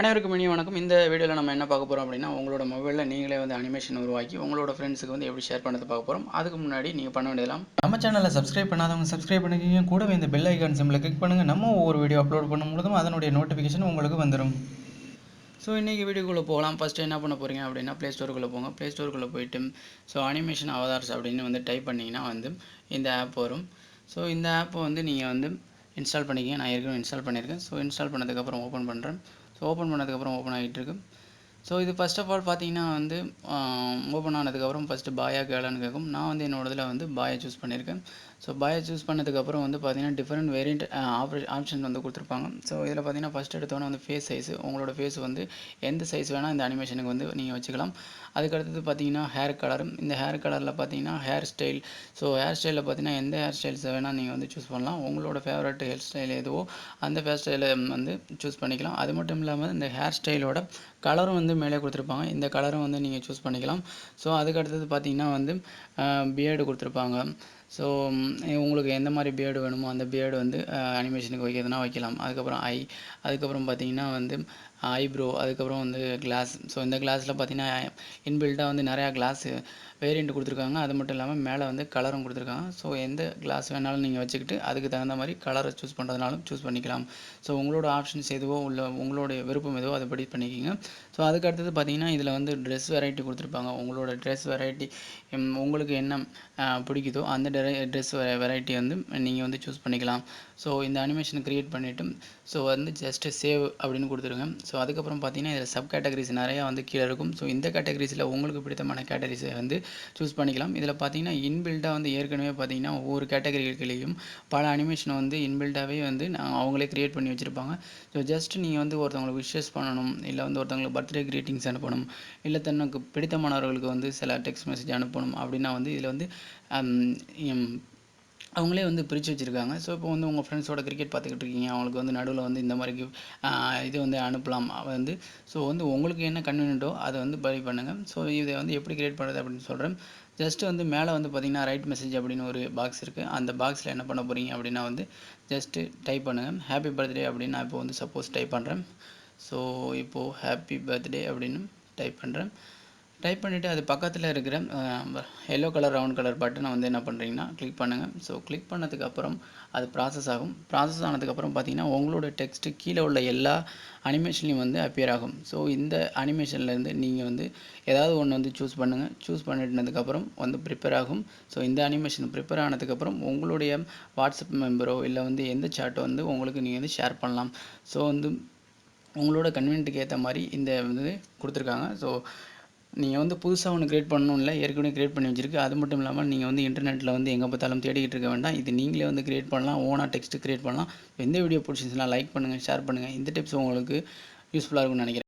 அனைவருக்கும் இனிய வணக்கம். இந்த வீடியோவில் நம்ம என்ன பார்க்க போகிறோம் அப்படின்னா உங்களோட மொபைலில் நீங்களே வந்து அனிமேஷன் உருவாக்கி உங்களோட ஃப்ரெண்ட்ஸுக்கு வந்து எப்படி ஷேர் பண்ணது பார்க்க போகிறோம் அதுக்கு முன்னாடி நீங்கள் பண்ண வேண்டியதெல்லாம் நம்ம சேனலை சப்ஸ்கிரைப் பண்ணாதவங்க சப்ஸ்கிரைப் பண்ணிக்கிங்க. கூடவே இந்த பெல் ஐக்கான் சிம்மில் கிளிக் பண்ணுங்கள் நம்ம ஒவ்வொரு வீடியோ அப்லோட் பண்ணும் பொழுதும் அதனுடைய நோட்டிஃபிகேஷன் உங்களுக்கு வந்துடும் ஸோ இன்றைக்கி வீடியோக்குள்ளே போகலாம். ஃபஸ்ட்டு என்ன பண்ண போகிறீங்க அப்படின்னா ப்ளே ஸ்டோருக்குள்ளே போங்க. ப்ளே ஸ்டோருக்குள்ளே போயிட்டு ஸோ அனிமேஷன் அவதார்ஸ் அப்படின்னு வந்து டைப் பண்ணிங்கன்னா வந்து இந்த ஆப் வரும். ஸோ இந்த ஆப்பை வந்து நீங்கள் வந்து இன்ஸ்டால் பண்ணிக்கிங்க. நான் ஏற்கனவே இன்ஸ்டால் பண்ணியிருக்கேன். ஸோ இன்ஸ்டால் பண்ணதுக்கப்புறம் ஓப்பன் பண்ணுறேன் ஸோ ஓப்பன் பண்ணதுக்கப்புறம் ஓப்பன் ஆகிட்டு இருக்கு ஸோ இது ஃபர்ஸ்ட் ஆஃப் ஆல் பார்த்தீங்கன்னா வந்து ஓப்பன் ஆனதுக்கப்புறம் ஃபஸ்ட்டு பாயா கேளான்னு கேட்கும் நான் வந்து என்னோட இதில் வந்து பாயை சூஸ் பண்ணியிருக்கேன் ஸோ பாயை சூஸ் பண்ணதுக்கப்புறம் வந்து பார்த்தீங்கன்னா டிஃப்ரெண்ட் வேரியண்ட் ஆப்ஷன் வந்து கொடுத்துருப்பாங்க. ஸோ இதில் பார்த்தீங்கன்னா ஃபஸ்ட் எடுத்தோன்னே வந்து ஃபேஸ் சைஸ் உங்களோட ஃபேஸ் வந்து எந்த சைஸ் வேணால் இந்த அனிமேஷனுக்கு வந்து நீங்கள் வச்சுக்கலாம். அதுக்கடுத்தது பார்த்தீங்கன்னா ஹேர் கலர் இந்த ஹேர் கலரில் பார்த்தீங்கன்னா ஹேர் ஸ்டைல் ஸோ ஹேர் ஸ்டைலில் பார்த்தீங்கன்னா எந்த ஹேர் ஸ்டைல்ஸை வேணால் நீங்கள் வந்து சூஸ் பண்ணலாம். உங்களோட ஃபேவரட் ஹேர் ஸ்டைல் எதுவோ அந்த ஹேர் ஸ்டைலை வந்து சூஸ் பண்ணிக்கலாம். அது மட்டும் இல்லாமல் இந்த ஹேர் ஸ்டைலோட கலரும் வந்து மேலே கொடுத்துருப்பாங்க. இந்த கலரும் வந்து நீங்கள் சூஸ் பண்ணிக்கலாம். ஸோ அதுக்கு அடுத்தது பார்த்தீங்கன்னா வந்து பியர்டு கொடுத்துருப்பாங்க. ஸோ உங்களுக்கு எந்த மாதிரி பியர்டு வேணுமோ அந்த பியர்டு வந்து அனிமேஷனுக்கு வைக்கிறதுனா வைக்கலாம். அதுக்கப்புறம் ஐ அதுக்கப்புறம் பார்த்தீங்கன்னா வந்து ஐப்ரோ அதுக்கப்புறம் வந்து கிளாஸ் ஸோ இந்த கிளாஸில் பார்த்தீங்கன்னா இன்பில்ட்டாக வந்து நிறையா கிளாஸ் வேரியண்ட் கொடுத்துருக்காங்க. அது மட்டும் இல்லாமல் மேலே வந்து கலரும் கொடுத்துருக்காங்க. ஸோ எந்த கிளாஸ் வேணாலும் நீங்கள் வச்சுக்கிட்டு அதுக்கு தகுந்த மாதிரி கலரை சூஸ் பண்ணுறதுனாலும் சூஸ் பண்ணிக்கலாம். ஸோ உங்களோட ஆப்ஷன்ஸ் எதுவோ உள்ள உங்களுடைய விருப்பம் எதுவோ அதை படி பண்ணிக்கிங்க. ஸோ அதுக்கு அடுத்தது பார்த்தீங்கன்னா இதில் வந்து ட்ரெஸ் வெரைட்டி கொடுத்துருப்பாங்க. உங்களோட ட்ரெஸ் வெரைட்டி உங்களுக்கு என்ன பிடிக்குதோ அந்த ட்ரெஸ் வெரைட்டி eh, வந்து நீங்கள் வந்து சூஸ் பண்ணிக்கலாம். ஸோ இந்த அனிமேஷன் க்ரியேட் பண்ணிவிட்டு ஸோ வந்து ஜஸ்ட்டு சேவ் அப்படின்னு கொடுத்துருங்க ஸோ அதுக்கப்புறம் பார்த்தீங்கன்னா இதில் சப் கேட்டகரிஸ் நிறையா வந்து கீழே இருக்கும். ஸோ இந்த கேட்டகரிஸில் உங்களுக்கு பிடித்தமான கேட்டகரிஸை வந்து சூஸ் பண்ணிக்கலாம். இதில் பார்த்தீங்கன்னா இன்பில்ட்டாக வந்து ஏற்கனவே பார்த்தீங்கன்னா ஒவ்வொரு கேட்டகரிகளையும் பல அனிமேஷனை வந்து இன்பில்ட்டாகவே வந்து நான் அவங்களே க்ரியேட் பண்ணி வச்சுருப்பாங்க. ஸோ ஜஸ்ட் நீங்கள் வந்து ஒருத்தவங்களுக்கு விஷஸ் பண்ணணும் இல்லை வந்து ஒருத்தவங்களுக்கு பர்த்டே க்ரீட்டிங்ஸ் அனுப்பணும் இல்லை தனக்கு பிடித்தமானவர்களுக்கு வந்து சில டெக்ஸ்ட் மெசேஜ் அனுப்பணும் அப்படின்னா வந்து இதில் வந்து அவங்களே வந்து பிரித்து வச்சுருக்காங்க. ஸோ இப்போ வந்து உங்கள் ஃப்ரெண்ட்ஸோட கிரிக்கெட் பார்த்துக்கிட்டு இருக்கீங்க. அவங்களுக்கு வந்து நடுவில் வந்து இந்த மாதிரி இது வந்து அனுப்பலாம். வந்து ஸோ வந்து உங்களுக்கு என்ன கன்வீனியன்ட்டோ அதை வந்து பை பண்ணுங்கள் ஸோ இதை வந்து எப்படி கிரியேட் பண்ணுறது அப்படின்னு சொல்கிறேன் ஜஸ்ட்டு வந்து மேலே வந்து பார்த்திங்கன்னா ரைட் மெசேஜ் அப்படின்னு ஒரு பாக்ஸ் இருக்குது அந்த பாக்ஸில் என்ன பண்ண போகிறீங்க அப்படின்னா வந்து ஜஸ்ட்டு டைப் பண்ணுங்கள் ஹாப்பி பர்த்டே அப்படின்னு நான் இப்போ வந்து சப்போஸ் டைப் பண்ணுறேன் ஸோ இப்போது ஹாப்பி பர்த்டே அப்படின்னு டைப் பண்ணுறேன் டைப் பண்ணிவிட்டு அது பக்கத்தில் இருக்கிற எல்லோ கலர் ரவுண்ட் கலர் பட்டனை வந்து என்ன பண்ணுறீங்கன்னா கிளிக் பண்ணுங்கள் ஸோ கிளிக் பண்ணதுக்கப்புறம் அது ப்ராசஸ் ஆகும். ப்ராசஸ் ஆனதுக்கப்புறம் பார்த்தீங்கன்னா உங்களோட டெக்ஸ்ட்டு கீழே உள்ள எல்லா அனிமேஷன்லையும் வந்து அப்பியர் ஆகும். ஸோ இந்த அனிமேஷன்லேருந்து நீங்கள் வந்து ஏதாவது ஒன்று வந்து சூஸ் பண்ணுங்கள் சூஸ் பண்ணிட்டதுக்கப்புறம் வந்து ப்ரிப்பேர் ஆகும். ஸோ இந்த அனிமேஷன் ப்ரிப்பேர் ஆனதுக்கப்புறம் உங்களுடைய வாட்ஸ்அப் மெம்பரோ இல்லை வந்து எந்த சாட்டோ வந்து உங்களுக்கு நீங்கள் வந்து ஷேர் பண்ணலாம். ஸோ வந்து உங்களோட கன்வீனியன்ட்டுக்கு ஏற்ற மாதிரி இந்த வந்து கொடுத்துருக்காங்க. ஸோ நீங்கள் வந்து புதுசாக ஒன்று க்ரியேட் பண்ணணும் இல்லை ஏற்கனவே க்ரியேட் பண்ணி வச்சிருக்கு. அது மட்டும் இல்லாமல் நீங்கள் வந்து இன்டர்நெட்டில் வந்து எங்கே பார்த்தாலும் தேடிக்கிட்டு இருக்க வேண்டாம். இது நீங்களே வந்து க்ரியேட் பண்ணலாம் ஓனாக டெக்ஸ்ட் க்ரியேட் பண்ணலாம். எந்த வீடியோ பிடிச்சிருந்துச்சுன்னா லைக் பண்ணுங்கள் ஷேர் பண்ணுங்கள் இந்த டிப்ஸ் உங்களுக்கு யூஸ்ஃபுல்லாக இருக்கும்னு நினைக்கிறேன்.